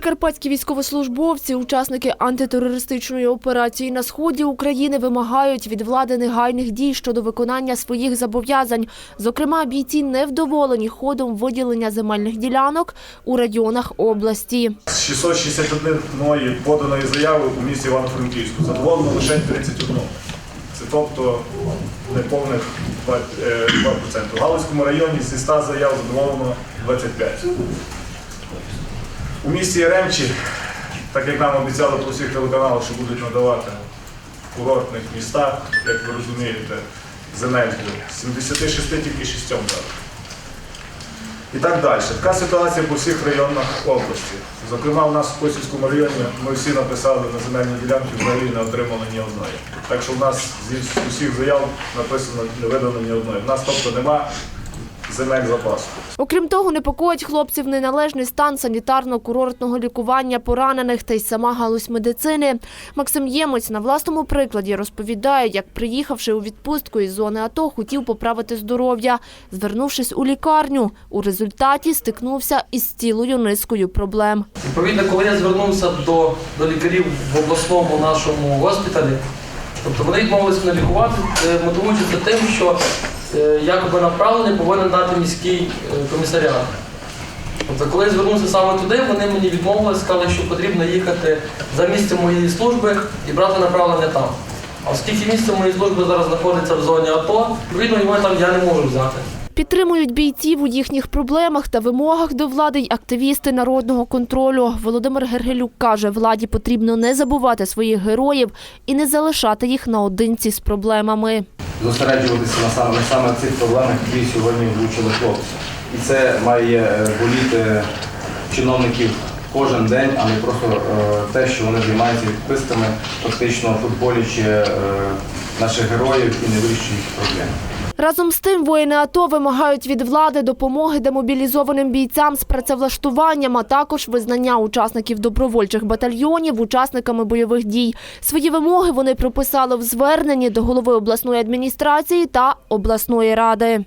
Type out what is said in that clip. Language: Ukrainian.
Прикарпатські військовослужбовці, учасники антитерористичної операції на сході України, вимагають від влади негайних дій щодо виконання своїх зобов'язань. Зокрема, бійці невдоволені ходом виділення земельних ділянок у районах області. З 661 поданої заяви у місті Івано-Франківську задоволено лише 31. Це тобто неповних 2%. е, 2%. В Галицькому районі зі 100 заяв задоволено 25. У місті Яремчі, так як нам обіцяли по всіх телеканалах, що будуть надавати в курортних містах, як ви розумієте, земельку, 76 тільки 6 дали. І так далі. Така ситуація по всіх районах області. Зокрема, у нас в Косівському районі ми всі написали на земельні ділянки, взагалі не отримали ні одної. Так що в нас зі усіх заяв написано не видано ні одної. В нас тобто нема земель запасу. Окрім того, непокоїть хлопців неналежний стан санітарно-курортного лікування поранених та й сама галузь медицини. Максим Ємець на власному прикладі розповідає, як приїхавши у відпустку із зони АТО, хотів поправити здоров'я, звернувшись у лікарню. У результаті стикнувся із цілою низкою проблем. Відповідно, коли я звернувся до, до лікарів в обласному нашому госпіталі, тобто вони відмовилися мене лікувати, е, мотивуючи це тим, що якоби направлення повинен дати міський е, комісаріат. Тобто, коли я звернувся саме туди, вони мені відмовили, сказали, що потрібно їхати за місцем моєї служби і брати направлення там. А оскільки місце моєї служби зараз знаходиться в зоні АТО, відповідно його там я не можу взяти. Підтримують бійців у їхніх проблемах та вимогах до влади й активісти народного контролю. Володимир Гергелюк каже, владі потрібно не забувати своїх героїв і не залишати їх наодинці з проблемами. Зосереджуватися на саме, саме цих проблемах, які сьогодні влучили хлопці. І це має е, боліти чиновників кожен день, а не просто е, те, що вони займаються відписками, фактично футболячи е, наших героїв і не вирішують їх проблем. Разом з тим, воїни АТО вимагають від влади допомоги демобілізованим бійцям з працевлаштуванням, а також визнання учасників добровольчих батальйонів учасниками бойових дій. Свої вимоги вони прописали в зверненні до голови обласної адміністрації та обласної ради.